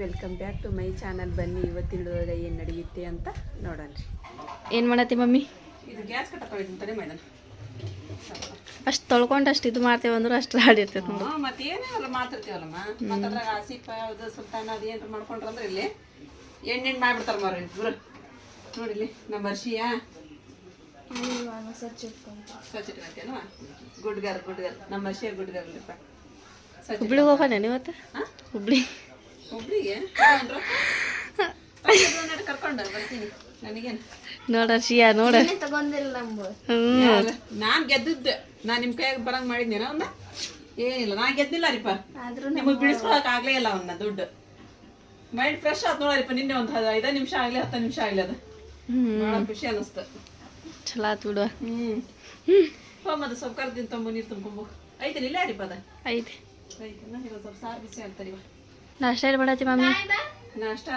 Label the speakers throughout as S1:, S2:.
S1: Welcome back to my channel ಬನ್ನಿ ಇವತ್ತಿನ ಏನು ನಡೆಯುತ್ತೆ ಅಂತ ನೋಡೋಣ
S2: ಏನು ಮಾಡತ್ತಿ ಮಮ್ಮಿ?
S1: ಇದು ಗ್ಯಾಸ್ ಕಟ್ಟಕೊಂಡಿದ್ದೀನಿ ಮೇಡಮ್
S2: ಅಷ್ಟು ತೊಳ್ಕೊಂಡು ಅಷ್ಟು ಇದು ಮಾಡ್ತೇವೆ ಅಂದ್ರೆ ಅಷ್ಟು ಹಾಡಿರ್ತೈತೆ ನೋಡಿ.
S1: ಮತ್ತೆ ಏನೇನಲ್ಲ ಮಾತಾಡ್ತೀವಲ್ಲಮ್ಮ? ಮತ್ತೆ ಅದ್ರಾಗ ಆಸಿಫ ಅದು ಸುಲ್ತಾನ ಅದು ಏನಾರು ಮಾಡ್ಕೊಂಡ್ರಂದ್ರೆ ಇಲ್ಲಿ ಎಣ್ಣೆಣ್ಣು ಮಾಡಿಬಿಡ್ತಾರೆ ಮಾರ ಇಬ್ಬರು ನೋಡಿಲ್ಲಿ ನಮ್ಮ ವರ್ಷಿಯ ಸ್ವಚ್ಛಟೇನಾ ಗುಡ್ಗರ್ ಗುಡ್ಗರ್. ನಮ್ಮ ವರ್ಷಿಯ ಗುಡ್ಗರ್ ಸ್ವಚ್ಛ
S2: ಹುಬ್ಳಿಗೆ ಹೋಗೋಣ ಇವತ್ತು?
S1: ಹಾ?
S2: ಹುಬ್ಳಿ.
S1: ಒಬ್ಳಿಗೆ? ಕರ್ಕೊಂಡು ಬರ್ತೀನಿ. ನನಗೇನು?
S2: ನೋಡ ಶಿಯಾ ನೋಡ.
S1: ನಾನ್ ಗೆದ್ದದ್ದೆ. ನಾನ್ ನಿಮ್ ಕೈಯಾಗ ಬರಂಗ್ ಮಾಡಿದ್ನೇನ ಅವನ್ನ ಏನಿಲ್ಲ ನಾ ಗೆದ್ದಿಲ್ಲ ರೀಪ ನಿಮಗ್ ಬಿಡಿಸ್ಕೊಳಕ್ ಆಗ್ಲೇ ಇಲ್ಲ ಅವನ್ನ ದುಡ್ಡು. ಮೈಂಡ್ ಫ್ರೆಶ್ ಆತ್ ನೋಡ್ರಿಪ್ಪ ನಿನ್ನೆ ಒಂದ್ ಹದ- ಐದ ನಿಮಿಷ ಆಗ್ಲಿ ಹತ್ತ ನಿಮಿಷ ಆಗ್ಲಿ ಅದ. ಬಹಳ ಖುಷಿ ಅನಸ್ತ.
S2: ಚಲೋ ಆತ್ ಬಿಡುವ
S1: ಹ್ಮ್. ಸ್ವಲ್ಪ ಕರ್ದಿನ್ ತುಂಬ ನೀರ್ ತುಂಬ್ಕೊಂಬು ಐತೆ ಇಲ್ಲ ರೀಪ ಅದ?
S2: ಐತಿ.
S1: ಐತೆ ಸ್ವಲ್ಪ ಸಾರು ಬಿಸಿ ಆಗ್ತಾರೆ ಇವ
S2: ನಾಷ್ಟ ಏನ್ ಮಾಡತ್ತಿ ಮಮ್ಮಿ
S1: ನಾಷ್ಟಾ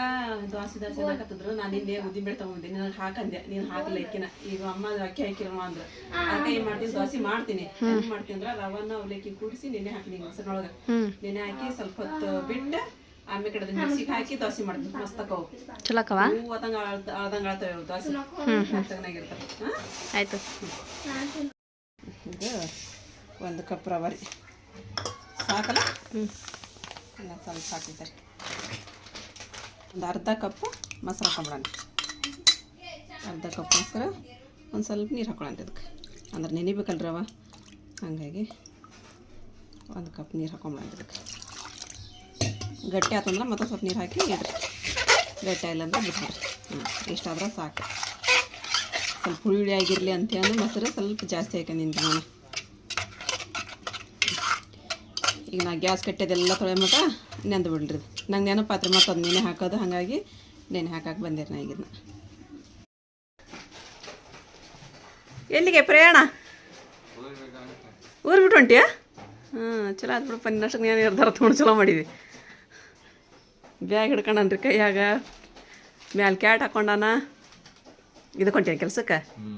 S1: ದೋಸೆ ದೋಸೆ ಹಾಕತ್ತಿದ್ರು. ನಾನು ನಿನ್ನೆ ಉದ್ದಿನ ಬೇಳೆ ತಗೊಂಡೆ ನಾನು ಹಾಕಂದೆ. ನೀನು ಹಾಕಲ್ಲ ಇಕ್ಕಿನ. ಈಗ ಅಮ್ಮ ಅಕ್ಕಿ ಹಾಕಿರಮ್ಮ ಅಂದ್ರು. ಅದಕ್ಕೆ ಏನ್ ಮಾಡ್ತೀನಿ? ದೋಸೆ ಮಾಡ್ತೀನಿ. ಹೆಂಗ್ ಮಾಡ್ತೀನಿ ಅಂದ್ರ ರವನ್ನ ಅವಲಕ್ಕಿ ಕೂಡಿಸಿ ನೆನೆ ಹಾಕಿನಿ ಮೊಸರಿನೊಳಗ
S2: ಹ್ಞೂ
S1: ನೆನೆ ಹಾಕಿ ಸ್ವಲ್ಪ ಹೊತ್ತು ಬಿಟ್ಟು ಆಮೇಲೆ ಕಡೆ ಮಿಕ್ಸಿಗೆ ಹಾಕಿ ದೋಸೆ ಮಾಡ್ತೀನಿ. ಮಸ್ತ್ ಅಕ್ಕವು.
S2: ಚಲೋ ಅಕ್ಕವ?
S1: ಹೂ ಅದಂಗ ಅಳ್ದಂಗ ಆಳ್ತಾವೆ ದೋಸೆ
S2: ಆಯ್ತು.
S1: ಇದು ಒಂದು ಕಪ್ ರವೆ. ಸಾಕಲ್ಲ?
S2: ಹ್ಞೂ
S1: ಇಲ್ಲ, ಸ್ವಲ್ಪ ಹಾಕಿದ್ದಾರೆ ಒಂದು ಅರ್ಧ ಕಪ್ಪು ಮೊಸರು ಹಾಕೊಂಬಿಡೋಣ. ಅರ್ಧ ಕಪ್ ಮೊಸರು, ಒಂದು ಸ್ವಲ್ಪ ನೀರು ಹಾಕೊಳ್ಳೋಣ ಅದಕ್ಕೆ ಅಂದ್ರೆ ನೆನಿಬೇಕಲ್ರಿ ರವ ಹಾಗಾಗಿ ಒಂದು ಕಪ್ ನೀರು ಹಾಕೊಂಬಿಡೋಣ ಇದಕ್ಕೆ. ಗಟ್ಟಿ ಆತಂದ್ರೆ ಮತ್ತೆ ಸ್ವಲ್ಪ ನೀರು ಹಾಕಿ ಇಡ್ರಿ. ಗಟ್ಟಿ ಇಲ್ಲ ಅಂದ್ರೆ ಬಿಟ್ಬಿಡ್ರಿ ಹಾಂ ಇಷ್ಟಾದ್ರೆ ಸಾಕು. ಸ್ವಲ್ಪ ಹುಳಿ ಹುಳಿ ಆಗಿರಲಿ ಅಂತೇಳಿ ಮೊಸರು ಸ್ವಲ್ಪ ಜಾಸ್ತಿ ಹಾಕೊಂಡಿನಿ ನಾನು ಈಗ ನಾ ಗ್ಯಾಸ್ ಕಟ್ಟಿದೆಲ್ಲ ತೊಳೆ ಮಟ ನೆಂದು ಬಿಡ್ರಿ. ನಂಗೆ ನೆನಪು ಮತ್ತು ಅದು ನೆನೆ ಹಾಕೋದು ಹಾಗಾಗಿ ನೆನೆ ಹಾಕಕ್ಕೆ ಬಂದೆ ನಾ ಈಗಿನ ಎಲ್ಲಿಗೆ ಪ್ರಯಾಣ? ಊರು ಬಿಟ್ಟು ಹೊಂಟಿಯಾ? ಹಾಂ ಚಲೋ ಆದ್ಬಿಡು ಬಿಡಪ್ಪ ನಿನ್ನಷ್ಟು ನಾನು ನಿರ್ಧಾರ ತೊಗೊಂಡು ಚಲೋ ಮಾಡಿದ್ವಿ ಬ್ಯಾಗ್ ಹಿಡ್ಕೊಂಡನ್ರಿ ಕೈಯಾಗ ಮ್ಯಾಲೆ ಕ್ಯಾಟ್ ಹಾಕೊಂಡಾನ. ಇದಕ್ಕೊಂಟೇನು ಕೆಲಸಕ್ಕೆ? ಕೆಲ್ಸಕ್ಕೆ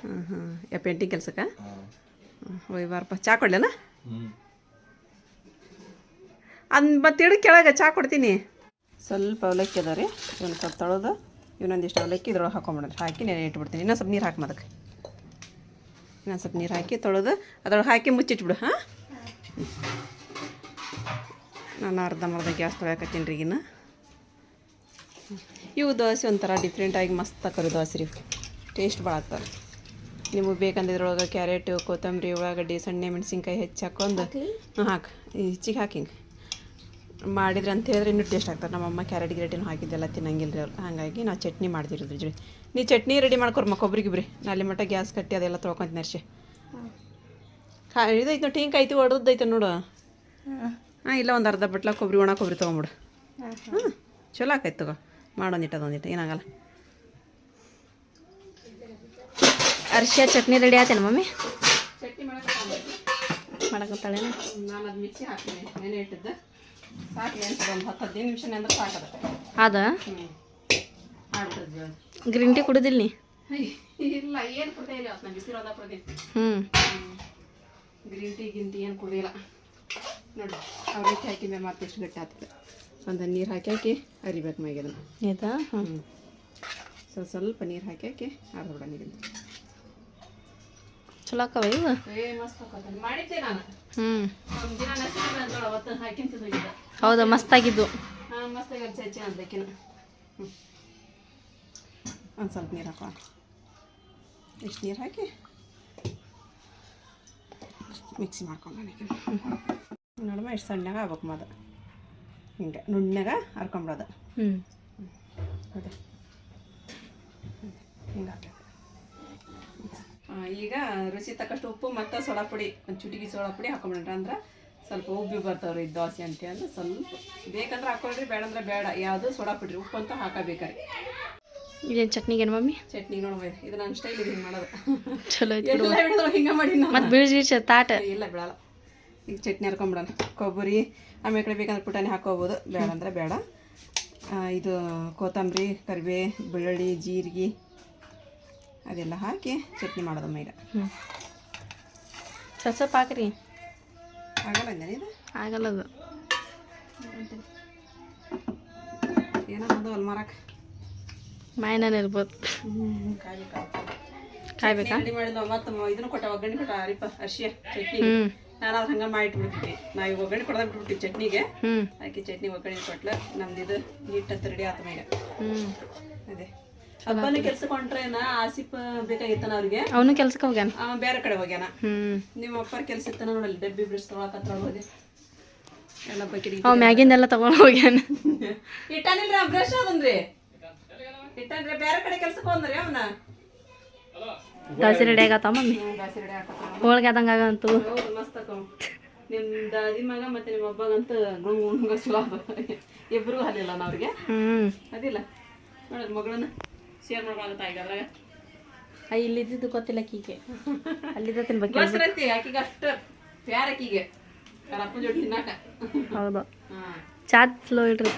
S1: ಹ್ಞೂ ಹ್ಞೂ ಯಾ ಪೇಂಟಿಂಗ್ ಕೆಲ್ಸಕ್ಕೆ? ಹೋಯ್ ಬಾರಪ್ಪ. ಚಾ ಕೊಡ್ಲೇನಾ? ಅದ್ ಮತ್ತೆ ಇಡು ಕೆಳಗೆ, ಚಾ ಕೊಡ್ತೀನಿ. ಸ್ವಲ್ಪ ಅವಲಕ್ಕಿ ಅದ ರೀ. ಇವನು ಸ್ವಲ್ಪ ತೊಳೆದು ಇವನೊಂದಿಷ್ಟು ಅವಲಕ್ಕಿ ಇದ್ರೊಳಗೆ ಹಾಕೊಂಬಿಡ್ರಿ ಹಾಕಿ ನೆನೆ ಇಟ್ಬಿಡ್ತೀನಿ. ಇನ್ನೊಂದು ಸ್ವಲ್ಪ ನೀರು ಹಾಕಿ ಅದಕ್ಕೆ ಇನ್ನೊಂದು ಸ್ವಲ್ಪ ನೀರು ಹಾಕಿ ತೊಳೆದು, ಅದ್ರೊಳಗೆ ಹಾಕಿ ಮುಚ್ಚಿಟ್ಬಿಡು, ಹಾಂ? ನಾನು ಅರ್ಧ ಮರ್ಧ ಗ್ಯಾಸ್ ತೊಳ್ಯಾಕತ್ತೀನಿ ರೀ ಈಗಿನ ಇವು ದೋಸೆ ಒಂಥರ ಡಿಫ್ರೆಂಟಾಗಿ ಮಸ್ತ್ ಹಾಕೋರು ದೋಸೆ ರೀ. ಟೇಸ್ಟ್ ಭಾಳ ಆಗ್ತಾರೆ ನಿಮಗೆ ಬೇಕಂದಿದ್ರೊಳಗೆ ಕ್ಯಾರೆಟು, ಕೊತ್ತಂಬರಿ, ಉಳ್ಳಾಗಡ್ಡಿ, ಸಣ್ಣ ಮೆಣಸಿನ್ಕಾಯಿ ಹೆಚ್ಚು ಹಾಕೊಂಡು, ಹಾಂ, ಹಾಕಿ. ಹೆಚ್ಚಿಗೆ ಹಾಕಿ ಮಾಡಿದ್ರೆ ಅಂತ ಹೇಳಿದ್ರೆ ಇನ್ನೂ ಟೇಸ್ಟ್ ಆಗ್ತದೆ. ನಮ್ಮಮ್ಮ ಕ್ಯಾರೆಟ್ ಗಿರೆಟಿನೂ ಹಾಕಿದ್ದೆಲ್ಲ ತಿನ್ನಂಗಿಲ್ಲ ರೀ ಅವ್ರು. ಹಾಗಾಗಿ ನಾವು ಚಟ್ನಿ ಮಾಡ್ತಿರೋದ್ರಿ ಜೊತೆ ನೀ ಚಟ್ನಿ ರೆಡಿ ಮಾಡ್ಕೊರ್ಮ ಕೊಬ್ಬರಿ ಬ್ರಿ ನಾ ಅಲ್ಲಿ ಮಟ್ಟ ಗ್ಯಾಸ್ ಕಟ್ಟಿ ಅದೆಲ್ಲ ತೊಳ್ಕೊಂತೀನಿ ನರ್ಸಿ ಹಾಂ ಇದೈತೆ ನೋಡಿ ಟೀಂಕ್ ಐತಿ ಹೊಡೆದೈತೆ ನೋಡು. ಹಾಂ ಇಲ್ಲ ಒಂದು ಅರ್ಧ ಬಟ್ಲ ಕೊಬ್ಬರಿ ಒಣ ಕೊಬ್ಬರಿ ತೊಗೊಂಬಿಡು. ಹಾಂ ಚಲೋ ಆಕೈತೆ ತಗೋ. ಮಾಡೋಂದಿಟ್ಟು ಅದೊಂದಿಟ್ಟು ಏನಾಗಲ್ಲ
S2: ಅರ್ಶಿಯ ಚಟ್ನಿ ರೆಡಿ ಆತೇನ ಮಮ್ಮಿ?
S1: ಚಟ್ನಿ ಮಾಡಕ್ಕೆ
S2: ಮಾಡಕ್ಕೆ
S1: ನಾನು ಅದು ಮಿಕ್ಸಿ ಹಾಕ್ತೀನಿ. ನೆನೆ ಇಟ್ಟಿದ್ದೆ. ಸಾಕು ಒಂದು ಹತ್ತು ಹದಿನೈದು ನಿಮಿಷ ಸಾಕು
S2: ಅದ
S1: ಹ್ಞೂ ಆಗ್ಬಿಡ್ತದೆ
S2: ಗ್ರೀನ್ ಟೀ ಕುಡಿದಿಲ್ಲ ನೀ?
S1: ಇಲ್ಲ ಏನು ಕುಡ್ದೇ ಇಲ್ಲ ನಾನು ಬಿಸಿರೋದ ಪ್ರದೀಪ್
S2: ಹ್ಞೂ
S1: ಗ್ರೀನ್ ಟೀ ಏನು ಕುಡಿಯಿಲ್ಲ ನೋಡಿ ಅವ್ರಿಗೆ ಹಾಕಿ ಮೇಲೆ ಮತ್ತೆ ಎಷ್ಟು ಗಟ್ಟಿ ಆಗ್ತದೆ. ಒಂದು ನೀರು ಹಾಕಿ ಹಾಕಿ ಅರಿಬೇಕು ಮ್ಯಾಗೆ
S2: ಆಯ್ತಾ? ಹ್ಞೂ
S1: ಸ್ವಲ್ಪ ಸ್ವಲ್ಪ ನೀರು ಹಾಕಿ ಹಾಕಿ ಅರ್ಧಬಿಡ ನೀರಿಂದ
S2: ಚಲೋ ಅಕ್ಕವ ಇವು?
S1: ಏ ಮಸ್ತ್ ಹಾಕೋತಾನೆ ಮಾಡಿದ್ದೆ ನಾನು.
S2: ಹ್ಞೂ
S1: ದಿನ ಅವತ್ತು ಹಾಕಿಂತಿದ್ದ
S2: ಹೌದಾ ಮಸ್ತಾಗಿದ್ದು.
S1: ಹಾಂ ಮಸ್ತಾಗಿ ಒಂದು ಸ್ವಲ್ಪ ನೀರು ಹಾಕೋ. ಇಷ್ಟು ನೀರು ಹಾಕಿ. ಮಿಕ್ಸಿ ಮಾಡ್ಕೊಂಡು ನೋಡಮ್ಮ ಎಷ್ಟು ಸಣ್ಣಗ ಆಗ್ಬೇಕು ಮದ. ಹಿಂಗೆ ನುಣ್ಣಗ ಹರ್ಕೊಂಬಿಡೋದು.
S2: ಹ್ಞೂ
S1: ಅದೇ. ಹಿಂಗೆ ಈಗ ರುಚಿ ತಕ್ಕಷ್ಟು ಉಪ್ಪು ಮತ್ತು ಸೋಡಾ ಪುಡಿ ಒಂದು ಚುಟಿಗೆ ಸೋಡಾ ಪುಡಿ ಹಾಕೊಂಬಿಡ್ರಿ ಅಂದ್ರೆ ಸ್ವಲ್ಪ ಉಬ್ಬಿ ಬರ್ತಾವ್ರಿ ಈ ದೋಸೆ ಅಂತ ಅಂದ್ರೆ ಸ್ವಲ್ಪ ಬೇಕಂದ್ರೆ ಹಾಕೊಳ್ರಿ ಬೇಡಂದ್ರೆ ಬೇಡ. ಯಾವುದು ಸೋಡಾ ಬಿಡ್ರಿ ಉಪ್ಪು ಅಂತ ಹಾಕಬೇಕ್ರಿ.
S2: ಇದೇನು ಚಟ್ನಿಗೇನು ಮಮ್ಮಿ?
S1: ಚಟ್ನಿ ನೋಡ್ಬೋದು ಇದು ನನ್ನ ಸ್ಟೈಲ್ ಇದು ಹಿಂಗೆ ಮಾಡೋದು.
S2: ಚಲೋ
S1: ಹಿಡಿದ್ರು ಹಿಂಗೆ ಮಾಡಿ
S2: ಮತ್ತು ಬೀಜ ತಾಟ.
S1: ಇಲ್ಲ ಬಿಡಲ್ಲ. ಈಗ ಚಟ್ನಿ ಹರ್ಕೊಂಬಿಡೋಣ. ಕೊಬ್ಬರಿ ಆಮೇಲೆ ಕಡೆ ಬೇಕಂದ್ರೆ ಪುಟಾಣಿ ಹಾಕೋಬೋದು. ಬೇಡ. ಅಂದ್ರೆ ಬೇಡ ಇದು ಕೊತ್ತಂಬರಿ ಕರಿಬೇ ಬೆಳ್ಳುಳ್ಳಿ ಜೀರಿಗೆ ಅದೆಲ್ಲ ಹಾಕಿ ಚಟ್ನಿ ಮಾಡೋದಮ್ಮ ಈಗ.
S2: ಹ್ಞೂ ಸ್ವಲ್ಪ ಸ್ವಲ್ಪ ಹಾಕ್ರಿ.
S1: ಏನೋ
S2: ಮಾಯನ ಇರ್ಬೋದು. ಕಾಯ್ಬೇಕಾ
S1: ರೆಡಿ ಮಾಡಿದ್ವ ಮತ್ತೆ ಇದನ್ನು ಕೊಟ್ಟ ಒಗ್ಗರಣೆ ಕೊಟ್ಟ ಅರಿಪ ಅರ್ಶಿಯ ಚಟ್ನಿ. ನಾನು ಅದು ಹಂಗೆ ಮಾಡಿಟ್ಬಿಡ್ತಿದ್ವಿ ನಾವು ಈಗ ಒಗ್ಗರಣೆ ಕೊಡದಾಗ ಬಿಟ್ಬಿಡ್ತೀವಿ ಚಟ್ನಿಗೆ. ಆಕಿ ಚಟ್ನಿ ಒಗ್ಗರಣೆ ಕೊಟ್ಲ. ನಮ್ದು ಇದು ಹಿಟ್ಟಂತ ರೆಡಿ ಆತ
S2: ಹ್ಞೂ
S1: ಅದೇ. ಹಬ್ಬನ ಕೆಲ್ಸಕ್ಕೆ ಹೊಂಟ್ರೇನ ಆಸಿಫ್ ಬೇಕಾಗಿತ್ತಾನ ಅವ್ರಿಗೆ.
S2: ಅವನು ಕೆಲ್ಸಕ್ಕೆ ಹೋಗ್ಯಾನ?
S1: ಅವ ಬೇರೆ ಕಡೆ ಹೋಗ್ಯಾನ.
S2: ಹ್ಮ್.
S1: ನಿಮ್ಮ ಅಪ್ಪ ಕೆಲ್ಸ ಇತ್ತಾನ ನೋಡಲ್ಲಿ ಡಬ್ಬಿ ಬ್ರಷ್ ಹತ್ರ ಹೋದೆ. ಎಲ್ಲ ಬಕೆಟ್
S2: ಅವ ಮ್ಯಾಗಿಂದೆಲ್ಲ ತಗೊಂಡ್ ಹೋಗ್ಯಾನ.
S1: ಇಟ್ಟಾನಿಲ್ರಿ ಬ್ರಷ್ ಅದನ್ರಿ? ಇಟ್ಟಾನ್ರಿ ಬೇರೆ ಕಡೆ ಕೆಲ್ಸಕ್ಕೆ ಹೋದ್ರಿ ಅವನ?
S2: ದಾಸಿರಿ ರೆಡಿ ಆಗತ್ತ ಮಮ್ಮಿ?
S1: ದಾಸಿ
S2: ಹೋಳ್ಗೆ ಆದಂಗ ಆಗಂತು.
S1: ಮಸ್ತ್ ನಿಮ್ ನಿಮ್ಮ ದಾದಿ ಮಗ ಮತ್ತೆ ನಿಮ್ಮ ಅಬ್ಬಗಂತೂ ಗುಣ್ ಗುಣ್ಗ ಚಲೋ ಇಬ್ರಿಗೂ ಹಲಿಲ್ಲ ಅವ್ರಿಗೆ.
S2: ಹ್ಮ್.
S1: ಅದಿಲ್ಲ ನೋಡೋದು ಮಗಳನ್ನ. ಶೇರ್ ಮಾಡ್ಕೊಳತ್ತ ಈಗ ಅದ್ರಾಗ
S2: ಇಲ್ಲಿದ್ದು ಗೊತ್ತಿಲ್ಲ ಕೀಗೆ ಅಲ್ಲಿದ್ದ ತಿನ್ಬೇಕು
S1: ಬಗ್ಗೆ ಆಕಿಗೆ ಅಷ್ಟು ಪ್ಯಾರ ಆಕಿಗೆ ಅಪ್ಪನ ಜೋಡಿ ತಿನ್ನಾಕ
S2: ಹೌದು ಚಾತ್ ಸ್ಲೋ ಇಡ್ರಿ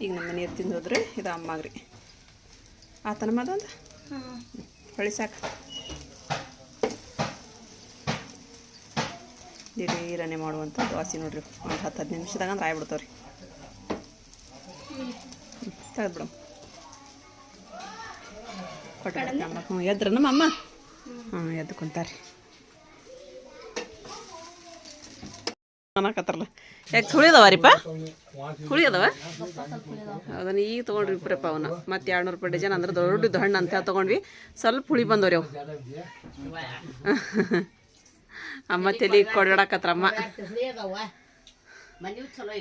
S1: ಈಗ ನಮ್ಮ ಮನೆ ತಿಂದು ಹೋದ್ರೆ ಇದು ಅಮ್ಮಾಗ್ರಿ ಆತನ ಮಾದಂದ ಹೊಳಿ ಸಾಕು. ದಿಢೀರನೆ ಮಾಡುವಂಥ ದೋಸೆ ನೋಡ್ರಿ. ಒಂದು ಹತ್ತು ಹದಿನೈದು ನಿಮಿಷದಾಗ ಅಂದ್ರೆ ಆಗ್ಬಿಡ್ತಾವ್ರಿ. ತೆಗೆದ್ಬಿಡಮ್ ಕೊಟ್ಟ ಹ್ಞೂ ಎದ್ರ ನಮ್ಮ ಅಮ್ಮ. ಹ್ಞೂ ಎದ್ದು ಕುಂತಾರೆ ಅನ್ನಕತ್ತಾರಲ್ಲ. ಯಾಕೆ ಹುಳಿ ಅದಾವ ಅದನ್ನ ಈಗ ತೊಗೊಂಡ್ರಿ ಇಬ್ಬರಪ್ಪ ಅವನ ಮತ್ತೆ ಎರಡು ನೂರು ರೂಪಾಯಿ ಡಜನ್ ಅಂದ್ರೆ ದೊಡ್ಡದು ಹಣ್ಣು ಅಂತ ತೊಗೊಂಡ್ವಿ. ಸ್ವಲ್ಪ ಹುಳಿ ಬಂದವ್ರಿ ಅವು. ಅಮ್ಮ ತಲೆ ಕೊಡಾಡಕತ್ರ ಅಮ್ಮ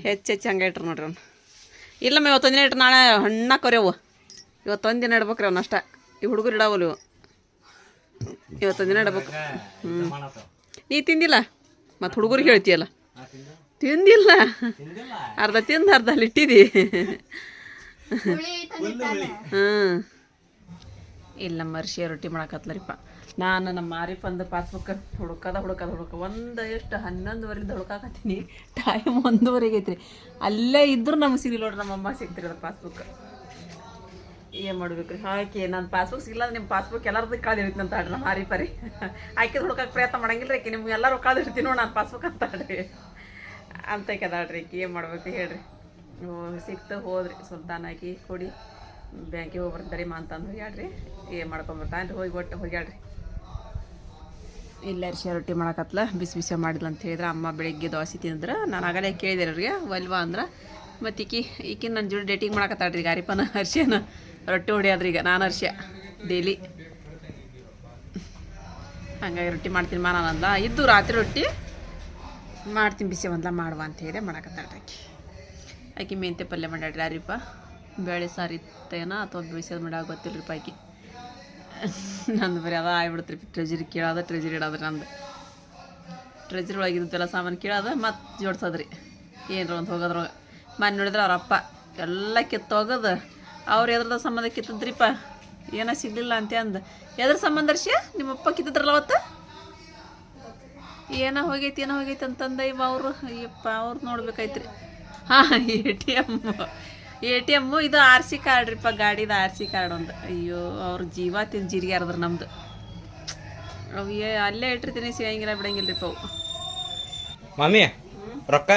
S1: ಹೆಚ್ಚು ಹೆಚ್ಚು ಹಂಗೆ ಇಟ್ರು ನೋಡ್ರಿ ಅವ್ನು. ಇಲ್ಲಮ್ಮ ಇವತ್ತೊಂದಿನ ಇಟ್ರು ನಾಳೆ ಹಣ್ಣಾಕೋರಿ ಅವು ಇವತ್ತೊಂದಿನ ಇಡ್ಬೇಕ್ರಿ ಅವ್ನ ಅಷ್ಟ. ಈ ಹುಡುಗರು ಇಡಾವಲ್ವ ಇವತ್ತೊಂದು ದಿನ ಇಡಬೇಕು. ಹ್ಞೂ ನೀ ತಿಂದಿಲ್ಲ? ಮತ್ತು ಹುಡುಗರಿಗೆ ಹೇಳ್ತೀಯಲ್ಲ? ತಿಂದಿಲ್ಲ. ಅರ್ಧ ತಿಂದು ಅರ್ಧ ಅಲ್ಲಿ ಇಟ್ಟಿದಿ. ಹ್ಞೂ ಇಲ್ಲ, ನಮ್ಮ ರೊಟ್ಟಿ ಮಾಡಕತ್ಲರಿಪ್ಪ. ನಾನು ನಮ್ಮ ಮಾರಿ ಒಂದು ಪಾಸ್ಬುಕ್ ಹುಡುಕದ ಹುಡುಕದ ಹುಡುಕ ಒಂದು ಎಷ್ಟು ಹನ್ನೊಂದುವರೆಗೆ ಹುಡುಕಾಕತ್ತೀನಿ ಟೈಮ್ ಒಂದೂವರೆಗೆ ಐತ್ರಿ. ಅಲ್ಲೇ ಇದ್ರೂ ನಮ್ಗೆ ಸಿಗಲಿ ನೋಡ್ರಿ, ನಮ್ಮ ಅಮ್ಮ ಸಿಗ್ತಿರೋದು ಪಾಸ್ಬುಕ್. ಏನು ಮಾಡ್ಬೇಕ್ರಿ ಹಾಕಿ ನನ್ನ ಪಾಸ್ಬುಕ್ ಸಿಗಲ್ಲ ನಿಮ್ಮ ಪಾಸ್ಬುಕ್ ಎಲ್ಲರದ್ದು ಕಳೆದಿರ್ತೀನಿ ಅಂತ ಹಾಡ್ರಿ ಮಾರಿ ಪರಿ. ಆಕೆ ಹುಡುಕಕ್ಕೆ ಪ್ರಯತ್ನ ಮಾಡಂಗಿಲ್ಲ ರೀ ನಿಮ್ಗೆ ಎಲ್ಲರೂ ಕಳೆದಿರ್ತೀನಿ ನೋಡಿ ನಾನು ಪಾಸ್ಬುಕ್ ಅಂತ ಹಾಡ್ರಿ ಅಂತ ಕದಾಡ್ರಿ ಏನ್ ಏನು ಮಾಡ್ಬೇಕು ಹೇಳ್ರಿ. ಸಿಕ್ತು, ಹೋದ್ರಿ. ಸುಲ್ತಾನ್ ಹಾಕಿ ಕೊಡಿ, ಬ್ಯಾಂಕಿಗೆ ಹೋಗಿ ಬರ್ತಾರೆ ಮಾ ಅಂತಂದು ಹೋಗ್ಯಾಡ್ರಿ ಏನು ಮಾಡ್ಕೊಂಬರ್ತಾನೆ ಹೋಗಿ ಒಟ್ಟು ಹೋಗ್ಯಾಡ್ರಿ ಇಲ್ಲ ಅರಿಶಿ ರೊಟ್ಟಿ ಮಾಡಕತ್ಲ, ಬಿಸಿ ಬಿಸಿ ಮಾಡಿಲ್ಲ ಅಂತ ಹೇಳಿದ್ರೆ, ಅಮ್ಮ ಬೆಳಿಗ್ಗೆ ದೋಸೆ ತಿಂದ್ರೆ. ನಾನು ಆಗಲೇ ಕೇಳಿದೆ ಅವ್ರಿಗೆ ಒಲ್ವಾ ಅಂದ್ರೆ. ಮತ್ತು ಈಕಿ ಈಕಿನ ನನ್ನ ಜೋಡಿ ಡೇಟಿಂಗ್ ಮಾಡಕತ್ತಾಳ್ರಿ ಈಗ ಅರಿಪನ ಹರ್ಷನ. ರೊಟ್ಟಿ ಹೊಡಿಯೋದ್ರಿ ಈಗ ನಾನು ಹರ್ಷ. ಡೈಲಿ ಹಂಗಾಗಿ ರೊಟ್ಟಿ ಮಾಡ್ತೀನಿ ಮಾ ನಾನು ಅಂದ ಇದ್ದು ರಾತ್ರಿ ರೊಟ್ಟಿ. ಮಾಡ್ತೀನಿ ಬಿಸಿ ಒಂದ್ಲ ಮಾಡುವ ಅಂತ ಹೇಳಿ ಮಾಡಕತ್ತಾಳ್ರಿ ಆಕಿ. ಆಕಿ ಮೆಂತೆ ಪಲ್ಯ ಮಾಡ್ಯಾಡ್ರಿ ಅರಿಪ ಬೇಳೆ ಸಾರು ಇತ್ತೇನ ಅಥವಾ ಬಿಸಿದ ಮಾಡ್ಯಾಗ ಗೊತ್ತಿಲ್ಲರಿಪ್ಪ ಆಕಿ. ನಂದು ಬರೀ ಅದ ಆಗ್ಬಿಡ್ತ್ರಿ ಟ್ರೆಜರಿ ಕೇಳೋದ ಟ್ರೆಜರಿ ಇಡೋದ್ರಿ ನಂದು. ಟ್ರೆಜರಿ ಒಳಗಿದ್ದೆಲ್ಲ ಸಾಮಾನು ಕೇಳೋದ ಮತ್ತು ಜೋಡ್ಸೋದ್ರಿ. ಏನರ ಒಂದು ಹೋಗೋದ್ರೊಳಗೆ. ಮನೆ ನೋಡಿದ್ರೆ ಅವರಪ್ಪ ಎಲ್ಲ ಕಿತ್ತೋಗೋದು. ಅವ್ರು ಎದ್ರದ ಸಂಬಂಧ ಕಿತ್ತದ್ರಿಪ್ಪ. ಏನೋ ಸಿಗ್ಲಿಲ್ಲ ಅಂತ ಅಂದ. ಎದ್ರ ಸಂಬಂಧ ನಿಮ್ಮ ನಿಮ್ಮಪ್ಪ ಕಿತ್ತಿದ್ರಲ್ಲ ಅವತ್ತು? ಏನೋ ಹೋಗೈತಿ ಏನೋ ಹೋಗೈತಿ ಅಂತಂದ ಇವ ಅವರು. ಅಯ್ಯಪ್ಪ ಅವ್ರು ನೋಡ್ಬೇಕಾಯ್ತ್ರಿ. ಹಾಂ A T M A T M ಇದು ಆರ್ ಸಿ ಕಾರ್ಡ್ ರೀಪ್ಪ ಗಾಡಿದು ಆರ್ ಸಿ ಕಾರ್ಡ್ ಒಂದು. ಅಯ್ಯೋ ಅವ್ರ ಜೀವ ತಿಂದು ಜೀರಿಗೆ ಅರ್ದ್ರ ನಮ್ದು. ಅವು ಏ ಅಲ್ಲೇ ಇಟ್ಟಿರ್ತೀನಿ ಸಿಗಂಗಿಲ್ಲ ಬಿಡಂಗಿಲ್ಲ ರೀಪ್ಪ ಅವು.
S3: ಮಾಮಿ ರೊಕ್ಕ?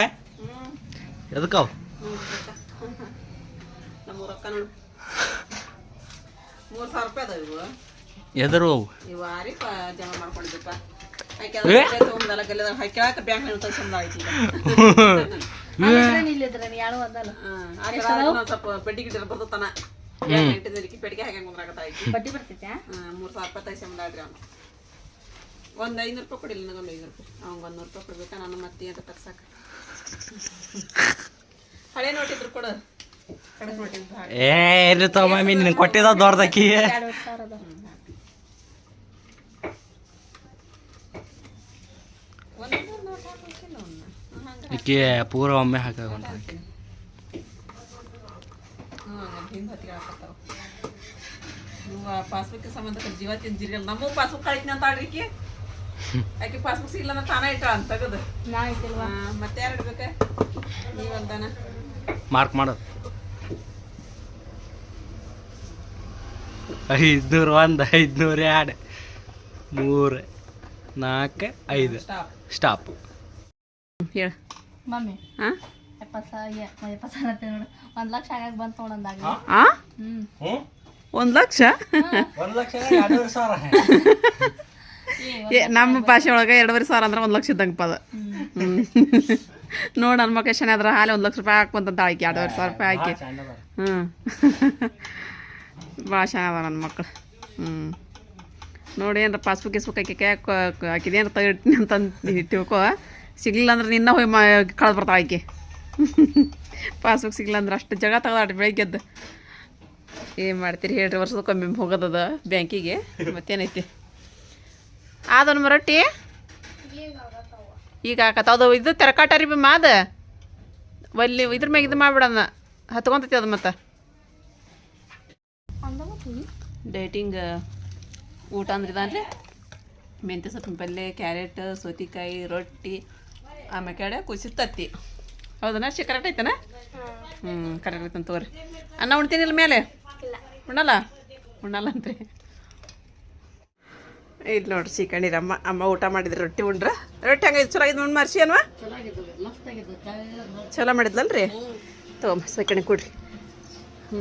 S3: ಎದಕ್ಕವ್
S1: ನಮ್ಮ ರೊಕ್ಕ ನೋಡು ಮೂರು ಸಾವಿರ ರೂಪಾಯಿ ಅದಾವ ಇವು.
S3: ಎದರು ಅವು?
S1: ಇವು ಜಮಾ ಮಾಡ್ಕೊಂಡಿದ್ದಪ್ಪ ಆಕೆ ತೊಗೊಂಬದಲ್ಲ ಗಲ್ಲದ ಹಾಕ್ಯಾಕ ಬ್ಯಾಂಕ್ ತಂದ ಐತಿ
S2: ಯಾಳು ಅದಲ್ಲ.
S1: ಹಾಂ ಆ ಸ್ವಲ್ಪ ಪೆಟ್ಟಿ ಗಿಟ್ಟಿ ಬರ್ತತಾನ. ಪೆಟ್ಟಿಗೆ ಹಾಕಂಗೆ ಕುಂದ್ರಾಕತ್ತ ಐತಿ
S2: ಬಡ್ಡಿ ಬರ್ತೈತೆ
S1: ಮೂರು ಸಾವಿರ ರೂಪಾಯಿ ತೈಸಂಬಾಡ್ರಿ ಅವ್ನು. ಒಂದು ಐನೂರು ರೂಪಾಯಿ ಕೊಡಿಲ್ಲ ನನಗೊಂದು ಐನೂರು ರೂಪಾಯಿ. ಅವ್ನಿಗೆ ಒಂದು ನೂರು ರೂಪಾಯಿ ಕೊಡ್ಬೇಕಾ? ನಾನು ಮತ್ತೆ ಅಂತ ತಗ್ಸಾಕ. ಹಳೆ ನೋಟ್ ಇದ್ರು ಕೊಡು. ಕಡೆ ನೋಟಿದ್ರು ಹಾಗೆ.
S3: ಏ ಇರ್ಲಿ ತಗೋ ಮಾಮಿ ನಿನ್ ಕೊಟ್ಟಿದ
S1: ದೊಡ್ಡದಕ್ಕಿ
S3: ಈಕಿ ಪೂರ ಒಮ್ಮೆ
S1: ಹಾಕೊಂಡ ಪಾಸ್ಬುಕ್ ಸಂಬಂಧ ಜೀವ ತಿಂದಿರಲಿಲ್ಲ. ನಮಗೂ ಪಾಸ್ಬುಕ್ ಕಳಿತೀನಿ ಅಂತ ಆಡ್ರಿಕಿ ಆಕೆ ಪಾಸ್ಬುಕ್ ಸಿಗ್ಲ ಅಂತ ತಾನೇ ಇಟ್ಟ ಅಂತ ತೆಗದು.
S2: ನಾ ಐತಿಲ್ವಾ
S1: ಹಾ, ಮತ್ತೆ ಯಾರು ಇಡ್ಬೇಕ ನೀವಂತಾನ?
S3: ಮಾರ್ಕ್ ಮಾಡೋದು ಐದ್ನೂರು ಒಂದು ಐದ್ನೂರು ಎರಡು ಮೂರು ನಾಲ್ಕು ಐದು.
S1: ಸ್ಟಾಪ್ ಹೇಳ.
S2: ಮಮ್ಮಿ.
S1: ಹಾಂ
S2: ಒಂದು ಲಕ್ಷ ಆಗಾಕ ಬಂತು ನೋಡಂದಾಗ
S1: ಒಂದು ಲಕ್ಷ?
S3: ಒಂದು ಲಕ್ಷ
S1: ನಮ್ಮ ಭಾಷೆ ಒಳಗೆ ಎರಡುವರೆ ಸಾವಿರ ಅಂದ್ರೆ ಒಂದು ಲಕ್ಷ ಇದ್ದಂಗೆ ಪದ ಹ್ಞೂ ನೋಡಿ ನನ್ನ ಮಕೇಶನ್ ಅದ್ರ ಹಾಲೆ ಒಂದು ಲಕ್ಷ ರೂಪಾಯಿ ಹಾಕ್ಬಂತ ಆಯ್ಕೆ ಎರಡುವರೆ ಸಾವಿರ ರೂಪಾಯಿ ಹಾಕಿ ಹ್ಞೂ ಭಾಳ ಚೆನ್ನಾಗದ ನನ್ನ ಮಕ್ಕಳು ಹ್ಞೂ ನೋಡಿ ಏನಾರ ಪಾಸ್ಬುಕ್ ಗಿಸ್ಬುಕ್ ಹಾಕಿ ಕೈ ಹಾಕಿದೇನು ತೆಗಿಡ್ತೀನಿ ಅಂತಂದು ತಿಳ್ಕೊ. ಸಿಗ್ಲಿಲ್ಲ ಅಂದ್ರೆ ನಿನ್ನ ಹೋಗಿ ಮಾ ಕಳೆದು ಬರ್ತಾ ಆಯ್ಕೆ. ಪಾಸ್ಬುಕ್ ಸಿಗ್ಲಿಲ್ಲ ಅಂದ್ರೆ ಅಷ್ಟು ಜಗ ತೆಗ್ದಾಡ್ರಿ ಬೆಳಗ್ಗೆದ್ದು. ಏನು ಮಾಡ್ತೀರಿ ಹೇಳ್ರಿ ವರ್ಷದಕ್ಕೊಮ್ಮೆ ಹೋಗೋದದ ಬ್ಯಾಂಕಿಗೆ ಮತ್ತೇನೈತಿ? ಆದನ್ ರೊಟ್ಟಿ ಈಗ ಆಕತ್ತದು ಇದು ತೆರಕಾಟ ರೀ ಮಾದ ಒಲ್ಲಿ ಇದ್ರ ಮ್ಯಾಗ ಇದು ಮಾಡ್ಬಿಡೋಣ ಹತ್ಕೊಂತೈತಿ ಅದು ಮತ್ತೆ. ಡೇಟಿಂಗ್ ಊಟ ಅಂದ್ರೆ ಇದಾನ್ರಿ? ಮೆಂತ್ಯ ಸೊಪ್ಪಿನ ಪಲ್ಯ ಕ್ಯಾರೆಟ್ ಸೌತಿಕಾಯಿ ರೊಟ್ಟಿ ಆಮೇಲೆ ಕಡೆ ಕುಸಿ ತತ್ತಿ ಹೌದನ ಅಷ್ಟೇ ಕರೆಕ್ಟ್ ಐತನ? ಹ್ಞೂ ಕರೆಕ್ಟ್ ಐತಂತ ತಗೋರಿ. ಅನ್ನ ಉಣ್ತೀನಿಲ್ಲ ಮೇಲೆ ಉಣ್ಣಲ್ಲ? ಉಣ್ಣಲ್ಲ ಅಂತ್ರಿ. ಇಲ್ಲಿ ನೋಡ್ರಿ ಚಿಕಣಿರ ಅಮ್ಮ ಅಮ್ಮ ಊಟ ಮಾಡಿದ್ರಿ ರೊಟ್ಟಿ ಉಂಡ್ರ. ರೊಟ್ಟಿ ಹಂಗೆ ಚಲೋ ಆಗಿದ್ ಉಂಡು ಮರ್ಸಿ ಅನ್ವಾ ಚಲೋ ಮಾಡಿದ್ಲಲ್ರಿ? ತೊಗೊಂಬ ಸಿಕ್ಕಣಿ ಕೊಡ್ರಿ.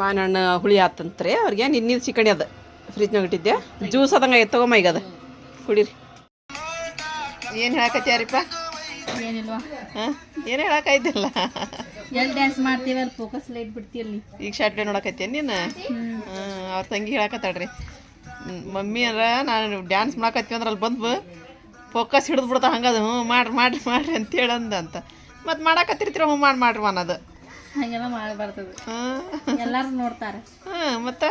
S1: ಮಾನಣ್ಣ ಹುಳಿ ಆತಂತ್ರಿ. ಅವ್ರಿಗೆ ನಿನ್ನಿದ ಸಿಕ್ಕಣಿ ಅದ? ಫ್ರಿಜ್ನಾಗ ಇಟ್ಟಿದ್ದೆ ಜ್ಯೂಸ್ ಅದಂಗ ತಗೊಂಬ ಈಗ ಅದ. ಕುಡೀರಿ. ಏನು ಹೇಳಕತ್ಯಾರಿಪ್ಪ
S2: ಏನಿಲ್ವಾ?
S1: ಹಾಂ? ಏನು
S2: ಎಲ್ಲಿ ಡ್ಯಾನ್ಸ್ ಫೋಕಸ್ ಲೈಟ್ ಬಿಡ್ತೀರಲ್ಲಿ
S1: ಈಗ ಶಾರ್ಟ್ ನೋಡಕತ್ತೀನಿ ನೀನು? ಅವ್ರ ತಂಗಿ ಹೇಳಕತ್ತಾಳ್ರಿ. ಮಮ್ಮಿ ಅಂದ್ರೆ ನಾನು ಡ್ಯಾನ್ಸ್ ಮಾಡಕತ್ತೀವಿ ಅಂದ್ರೆ ಅಲ್ಲಿ ಬಂದು ಫೋಕಸ್ ಹಿಡಿದು ಬಿಡ್ತಾ ಹಂಗದು ಹ್ಞೂ ಮಾಡ್ರಿ ಮಾಡ್ರಿ ಮಾಡ್ರಿ ಅಂತ ಹೇಳಂದ ಅಂತ. ಮತ್ತು ಮಾಡಕತ್ತಿರ್ತೀರ ಹ್ಞೂ ಮಾಡಿ ಮಾಡ್ರಿ ಅನ್ನೋದು.
S2: ಹಂಗೆಲ್ಲ ಮಾಡಬಾರ್ದು
S1: ಹಾಂ
S2: ಎಲ್ಲಾರು ನೋಡ್ತಾರೆ.
S1: ಹಾಂ ಮತ್ತು?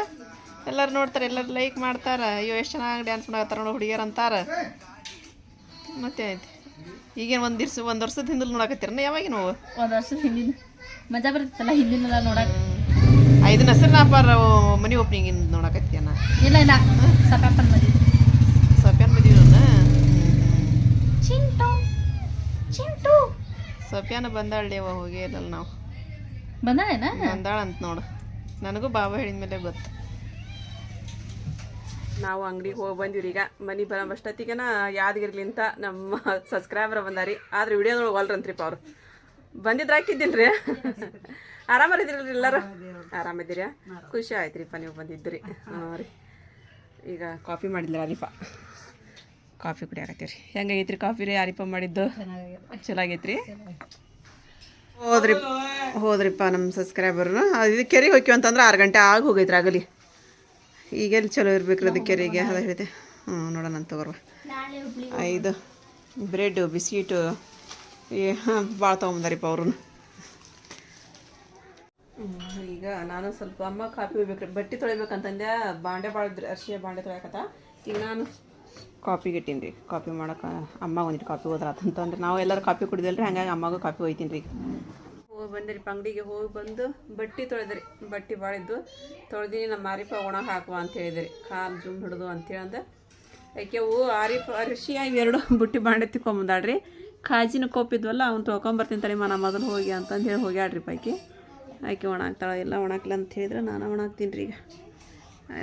S1: ಎಲ್ಲರೂ ನೋಡ್ತಾರೆ ಎಲ್ಲರೂ ಲೈಕ್ ಮಾಡ್ತಾರೆ. ಅಯ್ಯೋ ಎಷ್ಟು ಚೆನ್ನಾಗಿ ಡ್ಯಾನ್ಸ್ ಮಾಡಕತ್ತಾರ ನೋಡಿ ಹುಡುಗಿಯರು ಅಂತಾರೆ. ಮತ್ತೆ ಈಗೇನು ಒಂದು ದಿವ್ಸ ಒಂದು ವರ್ಷದ ಹಿಂದಲ್ಲಿ ನೋಡಕತ್ತೀರ ಯಾವಾಗ ನೋವು
S2: ಒಂದು ವರ್ಷದ ಹಿಂದಿನ ಮಜಾ ಬರ್ತಿತ್ತಲ್ಲ ಹಿಂದಿನೆಲ್ಲ ನೋಡಕ್?
S1: ಐದನ ಹೆಸರು ನಾಪಾರ ಮನಿ ಓಪನಿಂಗ್ ನೋಡಕತ್ತೀಯನ
S2: ಇಲ್ಲ ಇಲ್ಲ. ಸಪ್ಯಾಪನ್ ಮದಿ
S1: ಸಪ್ಯಾನ್ ಮದಿ
S2: ಚಿಂಟು. ಚಿಂಟು.
S1: ಸೊಪ್ಯಾನ ಬಂದಾಳ್ಲೇವ ಹೋಗೇ ಇಲ್ಲಲ್ಲ ನಾವು.
S2: ಬಂದಾಳೇನ?
S1: ಬಂದಾಳ ಅಂತ ನೋಡು. ನನಗೂ ಬಾಬಾ ಹೇಳಿದ ಮೇಲೆ ಗೊತ್ತು. ನಾವು ಅಂಗಡಿಗೆ ಹೋಗಿ ಬಂದಿವ್ರಿ ಈಗ. ಮನೆ ಬರೋ ಅಷ್ಟೊತ್ತಿಗೆನ ಯಾದಗಿರ್ಲಿಂತ ನಮ್ಮ ಸಬ್ಸ್ಕ್ರೈಬರ್ ಬಂದಾರಿ. ಆದ್ರೆ ವಿಡಿಯೋದೊಳಗೆ ಒಲ್ರಂತ್ರಿಪ್ಪ ಅವರು. ಬಂದಿದ್ರೆ ಹಾಕಿದ್ದಿಲ್ರಿ ಆರಾಮರಿದ್ರಲ್ರಿ ಎಲ್ಲರೂ? ಆರಾಮಿದ್ದೀರಾ? ಖುಷಿ ಆಯ್ತ್ರಿಪ್ಪ ನೀವು ಬಂದಿದ್ರಿ ಹಾಂ ರೀ ಈಗ ಕಾಫಿ ಮಾಡಿದ್ರಿ ಅರಿಪ ಕಾಫಿ ಕುಡಿಯಾಕತ್ತೀರಿ ಹೆಂಗಾಗೈತ್ರಿ ಕಾಫಿ ರೀ ಅರಿಪ ಮಾಡಿದ್ದು? ಚಲೋ ಆಗೈತ್ರಿ ಹೋದ್ರಿ ಹೋದ್ರಿಪ್ಪ ನಮ್ಮ ಸಬ್ಸ್ಕ್ರೈಬರ್ನು. ಇದು ಕೆರೆಗೆ ಹೋಗಿ ಅಂತಂದ್ರೆ ಆರು ಗಂಟೆ ಆಗ ಹೋಗೈತ್ರಿ ಆಗಲಿ. ಈಗೆಲ್ಲಿ ಚಲೋ ಇರ್ಬೇಕ್ರಿ ಅದು ಕೆರೆಗೆ ಅದ ಹೇಳಿದೆ. ಹ್ಞೂ ನೋಡೋಣ ಅಂತ ತಗೋರ್ವ. ಐದು. ಬ್ರೆಡ್ಡು ಬಿಸ್ಕಿಟು ಏ ಭಾಳ ತೊಗೊಂಬಂದಾರಿಪ್ಪ ಅವ್ರು ನಾನು ಸ್ವಲ್ಪ ಅಮ್ಮ ಕಾಫಿ ಹೋಗ್ಬೇಕ್ರಿ ಬಟ್ಟೆ ತೊಳಿಬೇಕಂತಂದೆ, ಬಾಂಡೆ ಇದ್ರಿ ಅರ್ಶಿಯ ಬಾಂಡೆ ತೊಳ್ಯಾಕತ್ತ. ಈಗ ನಾನು ಕಾಫಿ ಇಟ್ಟೀನಿ ರೀ ಕಾಫಿ ಮಾಡಕ್ಕೆ ಅಮ್ಮ ಒಂದಿಟ್ಟು ಕಾಫಿ ಹೋದ್ರಾತಂತಂದ್ರೆ ನಾವು ಎಲ್ಲರೂ ಕಾಫಿ ಕುಡಿದಲ್ರಿ, ಹಂಗಾಗಿ ಅಮ್ಮಗೂ ಕಾಫಿ ಹೋಯ್ತೀನಿ ರೀ ಹೋಗಿ ಬಂದಿರಿ ಅಂಗಡಿಗೆ ಹೋಗಿ ಬಂದು ಬಟ್ಟೆ ತೊಳೆದ್ರಿ. ಬಟ್ಟೆ ಭಾಳ ಇದ್ದು ತೊಳೆದಿನಿ ನಮ್ಮ ಆರಿಪ ಒಣ ಹಾಕುವ ಅಂತ ಹೇಳಿದ್ರಿ. ಕಾಲು ಜುಮ್ ಹಿಡಿದು ಅಂತೇಳಿ ಅಂದ ಯಾಕೆ ಹೂ ಆರಿಪ ಅರಿಶಿ ಇವೆರಡು ಬುಟ್ಟಿ ಬಾಂಡೆ ತಿಕ್ಕೊಂಬಂದಾಳ್ರಿ ಕಾಜಿನ ಕೋಪಿದ್ವಲ್ಲ ಅವ್ನು ತೊಳ್ಕೊಂಬರ್ತೀನಿ ತಲೆ ಮನ ಮೊದಲು ಹೋಗಿ ಅಂತಂದು ಹೇಳಿ ಹೋಗ್ಯಾಡ್ರಿ ಪೈಕಿ. ಆಕೆ ಒಣ ಹಾಕ್ತಾಳೆ ಎಲ್ಲ ಒಣಾಕ್ಲ ಅಂತ ಹೇಳಿದ್ರೆ ನಾನು ಒಣ ಹಾಕ್ತೀನಿ ರೀ ಈಗ.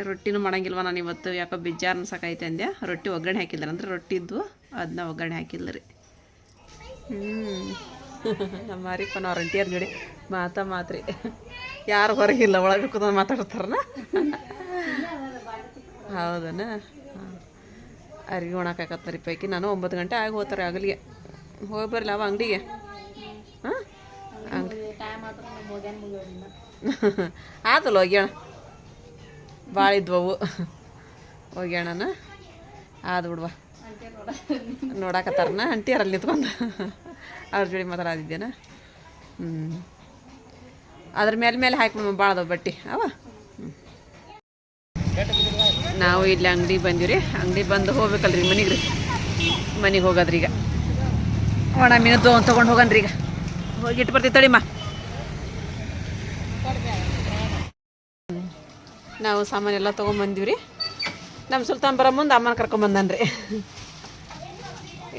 S1: ರೊಟ್ಟಿನೂ ಮಾಡಂಗಿಲ್ವ ನಾನು ಇವತ್ತು, ಯಾಕೋ ಬಿಜ್ಜಾರು ಅನ್ಸಕ್ಕೈತೆ ಅಂದ್ಯಾ? ರೊಟ್ಟಿ ಒಗ್ಗರಣೆ ಹಾಕಿಲ್ಲ ಅಂದ್ರೆ ರೊಟ್ಟಿ ಇದ್ದು ಅದನ್ನ ಒಗ್ಗರಣೆ ಹಾಕಿಲ್ಲ ರೀ. ಹ್ಞೂ ನಮ್ಮ ನಾವು ಅವ್ರ ಅಂಟಿಯರ್ ಜೋಡಿ ಮಾತಾ ಮಾತ್ರಿ. ಯಾರು ಹೊರಗಿಲ್ಲ, ಒಳಗೆ ಕೂತ್ಕೊಂಡು ಮಾತಾಡ್ತಾರನ ಹೌದನ? ಅರಿವಿ ಒಣಕಾಕತ್ತಾರಿ ಪೈಕಿ ನಾನು ಒಂಬತ್ತು ಗಂಟೆ ಆಗಿ ಹೋಗ್ತಾರೆ ಆಗಲಿಗೆ ಹೋಗಿ ಬರಲಿ ಅವ ಅಂಗಡಿಗೆ. ಆತಲ್ಲ ಹೋಗ್ಯಾಣ ಭಾಳ ಇದ್ವವು. ಹೋಗ್ಯಾಣನ ಆದ್ ಬಿಡ್ವಾ. ನೋಡಾಕತ್ತಾರನ. ಅಂಟಿಯಾರಲ್ಲಿ ನಿಂತ್ಕೊಂಡು. ಅವ್ರ ಜೋಡಿ ಮಾತಾಡಿದ್ದೇನ ಹ್ಞೂ ಅದ್ರ ಮೇಲೆ ಮೇಲೆ ಹಾಕಿ ಭಾಳ ಅದಾವ ಬಟ್ಟೆ. ಅವ. ನಾವು ಇಲ್ಲಿ ಅಂಗಡಿ ಬಂದಿವ್ರಿ ಅಂಗಡಿ ಬಂದು ಹೋಗ್ಬೇಕಲ್ರಿ ಮನೆಗೆ ರೀ. ಮನೆಗೆ ಹೋಗೋದ್ರಿ ಈಗ ಒಣ ಮೀನು ತೊಗೊಂಡು ತೊಗೊಂಡು ಹೋಗನ್ರಿ ಈಗ ಹೋಗಿ ಇಟ್ಟು ಬರ್ತೀವಿ ತಡಿಮ್ಮ ನಾವು ಸಾಮಾನೆಲ್ಲ ರೀ ನಮ್ಮ ಸುಲ್ತಾನ್ ಬರೋ ಮುಂದೆ ಅಮ್ಮನ ಕರ್ಕೊಂಬಂದನ್ರಿ.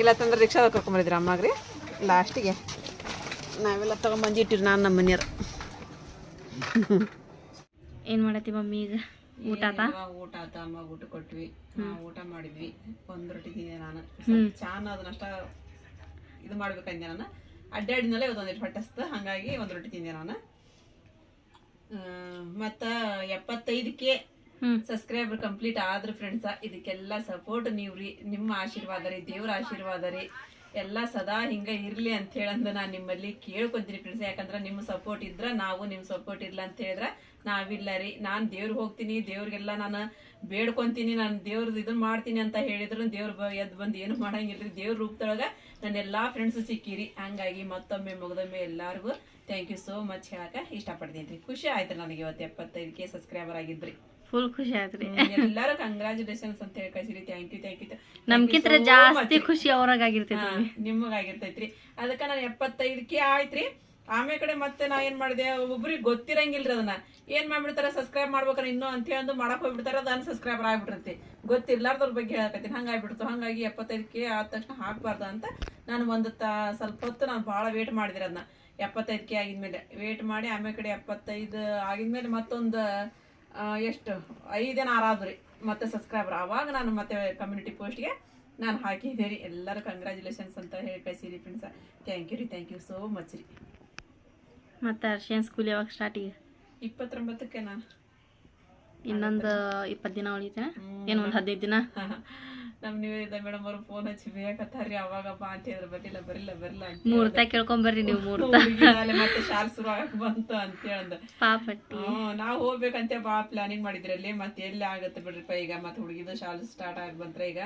S1: ಇಲ್ಲ ತಂದ್ರೆ ರಿಕ್ಷಾದಾಗ ಅಮ್ಮಗೆ ರೀ ಲಾಸ್ಟಿಗೆ. ನಾವೆಲ್ಲ ತೊಗೊಂಬಂದು ಇಟ್ಟಿರಿ ನಾನು ನಮ್ಮ ಮನೆಯವ್ರು.
S2: ಏನು ಮಾಡತ್ತಿ ಮಮ್ಮಿ ಈಗ? ಊಟ ಆತ?
S1: ಊಟ ಆತ ಅಮ್ಮ ಊಟ ಕೊಟ್ವಿ. ಊಟ ಮಾಡಿದ್ವಿ. ಒಂದು ರೊಟ್ಟಿ ತಿಂದೆ ನಾನು. ಚಾನ ಅದನ್ನಷ್ಟ ಇದು ಮಾಡ್ಬೇಕಂದೆ ನಾನು. ಅಡ್ಡಾಡಿನಲ್ಲೇ ಇವತ್ತೊಂದಿಟ್ಟು ಹೊಟ್ಟೆಸ್ತು ಹಾಗಾಗಿ ಒಂದು ರೊಟ್ಟಿ ತಿಂದೆ ನಾನು. ಮತ್ತು ಎಪ್ಪತ್ತೈದಕ್ಕೆ ಸಬ್ಸ್ಕ್ರೈಬರ್ ಕಂಪ್ಲೀಟ್ ಆದ್ರ ಫ್ರೆಂಡ್ಸ ಇದಕ್ಕೆಲ್ಲ ಸಪೋರ್ಟ್ ನೀವು ರೀ ನಿಮ್ಮ ಆಶೀರ್ವಾದ ರೀ ದೇವ್ರ ಆಶೀರ್ವಾದ ರೀ. ಎಲ್ಲ ಸದಾ ಹಿಂಗ ಇರ್ಲಿ ಅಂತ ಹೇಳಂದ ನಾನು ನಿಮ್ಮಲ್ಲಿ ಕೇಳ್ಕೊಂತೀನಿ ಫ್ರೆಂಡ್ಸ್ ಯಾಕಂದ್ರೆ ನಿಮ್ಮ ಸಪೋರ್ಟ್ ಇದ್ರ ನಾವು ನಿಮ್ಮ ಸಪೋರ್ಟ್ ಇಲ್ಲ ಅಂತ ಹೇಳಿದ್ರ ನಾವಿಲ್ಲ ರೀ. ನಾನು ದೇವ್ರಿಗೆ ಹೋಗ್ತೀನಿ ದೇವ್ರಿಗೆಲ್ಲ ನಾನು ಬೇಡ್ಕೊಂತೀನಿ ನಾನು ದೇವ್ರದ್ದು ಇದನ್ನ ಮಾಡ್ತೀನಿ ಅಂತ ಹೇಳಿದ್ರು ದೇವ್ರ ಎದ್ದು ಬಂದು ಏನು ಮಾಡಂಗಿಲ್ರಿ. ದೇವ್ರ ರೂಪದೊಳಗ ನನ್ನ ಎಲ್ಲಾ ಫ್ರೆಂಡ್ಸ್ ಸಿಕ್ಕಿರಿ. ಹಂಗಾಗಿ ಮತ್ತೊಮ್ಮೆ ಮುಗ್ದೊಮ್ಮೆ ಎಲ್ಲಾರ್ಗು ಥ್ಯಾಂಕ್ ಯು ಸೋ ಮಚ್ ಹೇಳಕ ಇಷ್ಟಪಡ್ತೀನಿ ರೀ ಖುಷಿ ಆಯ್ತು ನನಗೆ ಇವತ್ತು ಎಪ್ಪತ್ತೈದಕ್ಕೆ ಸಬ್ಸ್ಕ್ರೈಬರ್ ಆಗಿದ್ರಿ.
S2: ಫುಲ್ ಖುಷಿ ಆಯ್ತ್ರಿ
S1: ಎಲ್ಲರೂ ಕಂಗ್ರಾಚುಲೇಷನ್ಸ್ ಅಂತ ಹೇಳಿ ಕಳ್ಸಿರಿ. ಥ್ಯಾಂಕ್ ಯು ಥ್ಯಾಂಕ್ ಯು
S2: ನಮ್ಗಿಂತ ಜಾಸ್ತಿ ಖುಷಿ ಅವ್ರಾಗಿರ್ತೈತಿ
S1: ನಿಮಗಾಗಿರ್ತೈತ್ರಿ ಅದಕ್ಕ ನಾನು ಎಪ್ಪತ್ತೈದಕ್ಕೆ ಆಯ್ತ್ರಿ ಆಮೇಲೆ ಕಡೆ ಮತ್ತೆ ನಾ ಏನ್ ಮಾಡಿದೆ ಒಬ್ಬರಿಗೆ ಗೊತ್ತಿರಂಗಿಲ್ರಿ ಅದನ್ನ. ಏನ್ ಮಾಡ್ಬಿಡ್ತಾರ ಸಬ್ಸ್ಕ್ರೈಬ್ ಮಾಡ್ಬೇಕಾರ ಇನ್ನೂ ಅಂತ ಹೇಳಿ ಮಾಡಕ್ ಹೋಗ್ಬಿಡ್ತಾರ ಅದು ಅನ್ಸಬ್ಸ್ಕ್ರೈಬರ್ ಆಗ್ಬಿಟ್ಟಿರ್ತಿ ಗೊತ್ತಿರ್ಲಾರ್ದವ್ರ ಬಗ್ಗೆ ಹೇಳಕತ್ತೀನಿ. ಹಂಗಾಗ್ಬಿಡ್ತು. ಹಂಗಾಗಿ ಎಪ್ಪತ್ತೈದಕ್ಕೆ ಆದ ತಕ್ಷಣ ಹಾಕ್ಬಾರ್ದು ಅಂತ ನಾನು ಒಂದು ಸ್ವಲ್ಪ ಹೊತ್ತು ನಾನು ಭಾಳ ವೇಟ್ ಮಾಡಿದಿರ ಅದನ್ನ ಎಪ್ಪತ್ತೈದಕ್ಕೆ ಆಗಿದ್ಮೇಲೆ. ವೇಟ್ ಮಾಡಿ ಆಮೇಲೆ ಕಡೆ ಎಪ್ಪತ್ತೈದು ಆಗಿದ್ಮೇಲೆ ಮತ್ತೊಂದು ಎಷ್ಟು? ಐದೇನ ಆರಾದ್ರಿ ಮತ್ತೆ ಸಬ್ಸ್ಕ್ರೈಬರ್ ಅವಾಗ ನಾನು ಮತ್ತೆ ಕಮ್ಯುನಿಟಿ ಪೋಸ್ಟ್ಗೆ ನಾನು ಹಾಕಿದ್ದೆ ರೀ. ಎಲ್ಲರೂ ಕಂಗ್ರ್ಯಾಚುಲೇಷನ್ಸ್ ಅಂತ ಹೇಳಿ ಕಳಿಸಿರಿ ಫ್ರೆಂಡ್ಸ್ ಥ್ಯಾಂಕ್ ಯು ರೀ. ಥ್ಯಾಂಕ್ ಯು ಸೋ ಮಚ್ ರೀ.
S2: ಮತ್ತೆ ಅರ್ಶಿಯನ್ ಸ್ಕೂಲ್ ಯಾವಾಗ ಸ್ಟಾರ್ಟ್ ಈಗ?
S1: ಇಪ್ಪತ್ತೊಂಬತ್ತಕ್ಕೆ ನಾನು
S2: ಇನ್ನೊಂದು ಇಪ್ಪತ್ತು ದಿನ ಉಳಿತೇನೆ? ಏನು ಒಂದು ಹದಿನೈದು ದಿನ?
S1: ನಮ್ಮ ನಿವೇದಿತ ಮೇಡಮ್ ಅವ್ರು ಫೋನ್ ಹಚ್ಚಿ ಬೇಕತ್ತಾರ್ರಿ ಅವಾಗ ಅಂತ ಹೇಳಿದ್ರು. ಬರಲಿಲ್ಲ ಬರಿಲ್ಲ ಬರಿಲ್ಲ ಅಂತ
S2: ಮೂರ್ತ ಕೇಳ್ಕೊಂಬರ್ರಿ ನೀವು ಮೂರ್ತ.
S1: ಮತ್ತೆ ಶಾಲೆ ಶುರು ಆಗಕ್ ಬಂತು ಅಂತ ಹೇಳಂದ.
S2: ಪಾಪಟ್ಟಿ.
S1: ನಾವು ನಾವ್ ಹೋಗ್ಬೇಕಂತ ಬಾ ಪ್ಲಾನಿಂಗ್ ಮಾಡಿದ್ರಲ್ಲಿ ಮತ್ತೆ ಎಲ್ಲಿ ಆಗತ್ತೆ ಬಿಡ್ರಿಪ್ಪ ಈಗ? ಮತ್ತೆ ಹುಡುಗಿದು ಶಾಲೆ ಸ್ಟಾರ್ಟ್ ಆಗಿ ಬಂದ್ರೆ ಈಗ?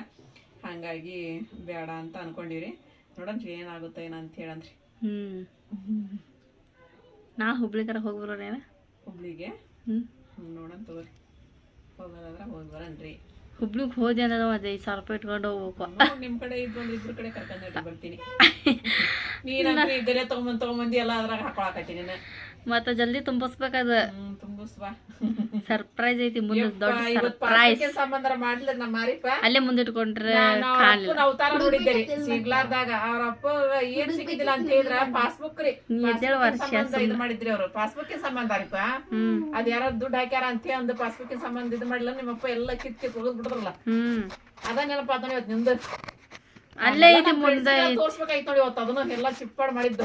S1: ಹಂಗಾಗಿ ಬೇಡ ಅಂತ ಅನ್ಕೊಂಡಿವ್ರಿ. ನೋಡಂತ್ರಿ ಏನಾಗುತ್ತೆ ಏನಂತ ಅಂತ ಹೇಳನ್ರಿ.
S2: ಹ್ಮ್. ನಾ ಹುಬ್ಳಿಗಾರ ಹೋಗಿ ಬರೋಣ
S1: ಹುಬ್ಳಿಗೆ?
S2: ಹ್ಮ್.
S1: ನೋಡೋಣ ತಗೋರಿ ಹೋಗೋದಾದ್ರೆ ಹೋಗಿ ಬರೋಣ್ರಿ.
S2: ಹುಬ್ಳಿಗೆ ಹೋದೆ ಅಂದ್ರೆ ಒಂದು ಐದು ಸಾವಿರ ರೂಪಾಯಿ ಇಟ್ಕೊಂಡು ಹೋಗ್ಬೇಕು.
S1: ನಿಮ್ಮ ನಿಮ್ ಕಡೆ ಇದ್ದು ಒಂದು ಇಬ್ರು ಕಡೆ ಕರ್ಕೊಂಡು ಬರ್ತೀನಿ. ನೀನು ಇದ್ದರೇ ತೊಗೊಂಬಂದು ತೊಗೊಂಬಂದು ಎಲ್ಲ ಅದ್ರಾಗ ಹಾಕೊಳಕತ್ತೀನಿ
S2: ಮತ್ತೆ ಜಲ್ದಿ ತುಂಬಿಸ್ಬೇಕದ ಸರ್ಪ್ರೈಸ್ ಐತಿ ಮುಂದೆ ದೊಡ್ಡ ಸರ್ಪ್ರೈಸ್
S1: ಪಾಸ್ಬುಕ್ಕಿನ್ ಸಂಬಂಧ ಮಾಡ್ಲಿಲ್ಲ ನಮ್ಮ ಮಾರಿಪ್ಪ.
S2: ಅಲ್ಲೇ ಮುಂದಿಟ್ಕೊಂಡ್ರೆ
S1: ಇಟ್ಕೊಂಡ್ರೆ ಅವತಾರ ನೋಡಿದ್ದೇರಿ ಸಿಗ್ಲಾರ್ದಾಗ ಅವ್ರ ಅಪ್ಪ ಏನ್ ಸಿಕ್ಕಿದಿಲ್ಲ ಅಂತ ಹೇಳಿದ್ರ ಪಾಸ್ಬುಕ್ ರೀ.
S2: ಎದ್ದೇಳು ವರ್ಷ
S1: ಇದು ಮಾಡಿದ್ರಿ ಅವ್ರು. ಪಾಸ್ಬುಕ್ ಸಂಬಂಧ ರೀಪ. ಅದ ಯಾರ ದುಡ್ಡು ಹಾಕ್ಯಾರ ಅಂತ ಅಂದ್ ಒಂದು ಪಾಸ್ಬುಕ್ ಸಂಬಂಧ ಇದು ಮಾಡಿಲ್ಲ ನಿಮ್ಮಪ್ಪ ಎಲ್ಲ ಕಿತ್ ಕಿತ್ ಹೋಗದ್ ಬಿಡ್ರಲ್ಲ
S2: ಹ್ಮ್.
S1: ಅದ ನೆನಪ ಆತ ಇವತ್ ನಿಮ್ದು
S2: ಅಲ್ಲೇ ಐತಿ ಮುಂದೆ
S1: ತೋರ್ಸ್ಬೇಕಾಯ್ತು ನೋಡಿ ಇವತ್ತು. ಅದನ್ನ ಎಲ್ಲ ಚಿಪ್ಪಾಡ್ ಮಾಡಿದ್ದು.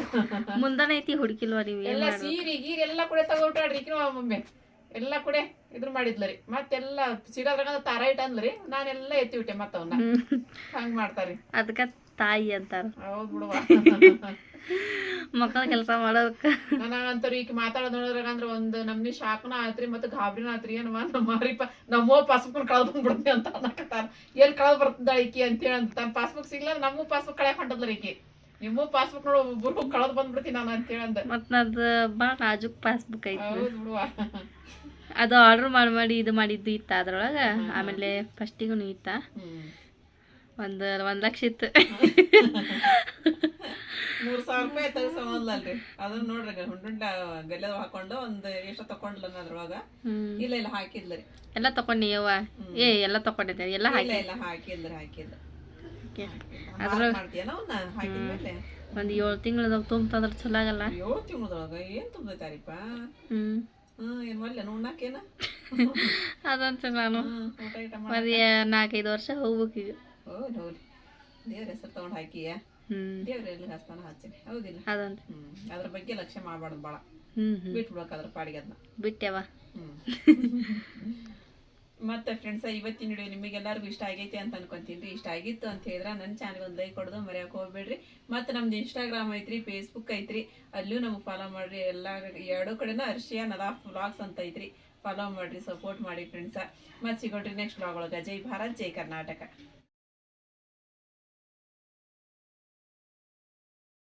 S2: ಮುಂದಾನೆ ಐತಿ ಹುಡುಕಿಲ್ವ ನೀವು?
S1: ಎಲ್ಲ ಸೀರೆ ಗೀರೆ ಎಲ್ಲ ಕೂಡ ತಗೊಂಡ್ರಿ ಈಕಿನ ಎಲ್ಲಾ ಎಲ್ಲ ಕೂಡ ಇದ್ರ ಮಾಡಿದ್ಲರಿ ಮತ್ತೆಲ್ಲ ಸಿಗೋದ್ರಾಗ ತಾರ ಇಟ್ಟಂದ್ರಿ ನಾನೆಲ್ಲ ಎತ್ತಿ ಬಿಟ್ಟೆ ಮತ್ತವನ್ನ ಹಂಗ್ ಮಾಡ್ತಾರಿ.
S2: ಅದಕ್ಕ ತಾಯಿ ಅಂತಾರ.
S1: ಹೌದ್ ಬಿಡುವ.
S2: ಮಕ್ಕಳ ಕೆಲಸ ಮಾಡೋದಕ್ಕ.
S1: ನನಗಂತೂ ಈಗ ಮಾತಾಡೋದ್ ನೋಡಿದ್ರಾಗ ಅಂದ್ರ ಒಂದು ನಮ್ನಿ ಶಾಕ್ನ ಆತ್ರಿ ಮತ್ತೆ ಗಾಬ್ರಿನ ಆತ್ರಿ ಏನವ ನಮ್ಮ ಮಾರಿಪ ನಮ್ಮೋ ಪಾಸ್ಬುಕ್ ಕಳ್ದ್ ಬಂದ್ಬಿಡ್ತಿ ಅಂತ ಅನ್ನಕತ್ತಾರ. ಎಲ್ ಕಳ್ದ್ ಬರ್ತದ ಈಕಿ ಅಂತೇಳಿ ಅಂತ. ತನ್ನ ಪಾಸ್ಬುಕ್ ಸಿಗ್ಲ ನಮ್ಮೂ ಪಾಸ್ಬುಕ್ ಕಳೆ ಹೊಂಟದ್ಲ ಈಕಿ. ನಿಮ್ಮೂ ಪಾಸ್ಬುಕ್ ನೋಡು ಒಬ್ಬರು ಕಳ್ದ್ ಬಂದ್ಬಿಡ್ತೀನಿ ನಾನು ಅಂತೇಳಿ ಅಂದ.
S2: ಮತ್ ನದ್ ಬಾ ನಾಜುಕ್ ಪಾಸ್ಬುಕ್ ಐತಿ
S1: ಹೌದ್ ಬಿಡುವ.
S2: ಅದು ಆರ್ಡರ್ ಮಾಡಿ ಮಾಡಿ ಇದು ಮಾಡಿದ್ದು ಇತ್ತ ಅದ್ರೊಳಗ. ಆಮೇಲೆ ಫಸ್ಟಿಗೂ ಇತ್ತ. ಒಂದ್ ಒಂದ್ ಲಕ್ಷ ಇತ್ತು.
S1: ಮೂರ್ ಸಾವಿರ ರೂಪಾಯಿ ತಗಸಲ್ರಿ ಅದನ್ನ ನೋಡ್ರಿ ಹುಂಡುಂಡ ಗಲ್ಲೆದ ಹಾಕೊಂಡು ಒಂದ್ ಎಷ್ಟು ತಕೊಂಡ್ಲ ಅದ್ರೊಳಗ? ಇಲ್ಲ ಇಲ್ಲ ಹಾಕಿದ್ಲರಿ
S2: ಎಲ್ಲ ತಕೊಂಡಿ ಯವ್ವ. ಏ ಎಲ್ಲ ತಕೊಂಡಿದ್ದೆ ಎಲ್ಲ ಹಾಕಿ
S1: ಇಲ್ಲ ಹಾಕಿದ್ರಿ ಹಾಕಿದ್ಲ.
S2: ಹಾಕಿ.
S1: ಮಾಡ್ತೀಯನ ಅವನ್ನ? ಹಾಕಿದ್ಮೇಲೆ
S2: ಒಂದ್ ಏಳು ತಿಂಗಳದಾಗ ತುಂಬ್ತಂದ್ರ ಚಲೋ ಆಗಲ್ಲ.
S1: ಏಳು ತಿಂಗಳದೊಳಗ ಏನ್ ತುಂಬೈತಾರಿಪ್ಪ
S2: ಹ್ಮ್. ಅದಂತ ನಾನು. ಮದ್ ನಾಲ್ಕೈದು ವರ್ಷ ಹೋಗ್ಬೇಕು ಈಗ.
S1: ಹೌದ್ ಹೌದು. ದೇವ್ರ ಹೆಸರು ತಗೊಂಡ್ ಹಾಕಿಯ. ದೇವ್ರ ಎಲ್ಲಿ ಹಸ್ತಾನ ಹಚ್ಚಿನಿ. ಹೌದಿಲ್ಲ?
S2: ಅದಂತ.
S1: ಅದ್ರ ಬಗ್ಗೆ ಲಕ್ಷ್ಯ ಮಾಡ್ಬಾರ್ದು
S2: ಹ್ಮ್
S1: ಬಿಟ್ಬಿಡ್ಬೇಕು ಅದ್ರ ಪಾಡಿಗೆ ಅದನ್ನ
S2: ಬಿಟ್ಟೆವ.
S1: ಮತ್ತೆ ಫ್ರೆಂಡ್ಸ್ ಇವತ್ತಿನ ವಿಡಿಯೋ ನಿಮಗೆಲ್ಲರಿಗೂ ಇಷ್ಟ ಆಗೈತೆ ಅಂತ ಅನ್ಕೊಂತೀನಿ. ಇಷ್ಟ ಆಗಿತ್ತು ಅಂತ ಹೇಳಿದ್ರೆ ನನ್ನ ಚಾನಲ್ ಒಂದು ಲೈಕ್ ಕೊಡೋದು ಮರೆಯಕ್ಕೆ ಹೋಗ್ಬೇಡ್ರಿ. ಮತ್ತೆ ನಮ್ದು ಇನ್ಸ್ಟಾಗ್ರಾಮ್ ಐತ್ರಿ ಫೇಸ್ಬುಕ್ ಐತ್ರಿ. ಅಲ್ಲೂ ನಮಗೆ ಫಾಲೋ ಮಾಡ್ರಿ. ಎಲ್ಲ ಎರಡೂ ಕಡೆನೂ ಅರ್ಷಿಯಾ ನದಾ ವ್ಲಾಗ್ಸ್ ಅಂತ ಐತ್ರಿ. ಫಾಲೋ ಮಾಡ್ರಿ ಸಪೋರ್ಟ್ ಮಾಡಿ ಫ್ರೆಂಡ್ಸ ಮತ್ತೆ ಸಿಗೋಣ್ರಿ ನೆಕ್ಸ್ಟ್ ವ್ಲಾಗ್ ಒಳಗೆ. ಜೈ ಭಾರತ್ ಜೈ ಕರ್ನಾಟಕ.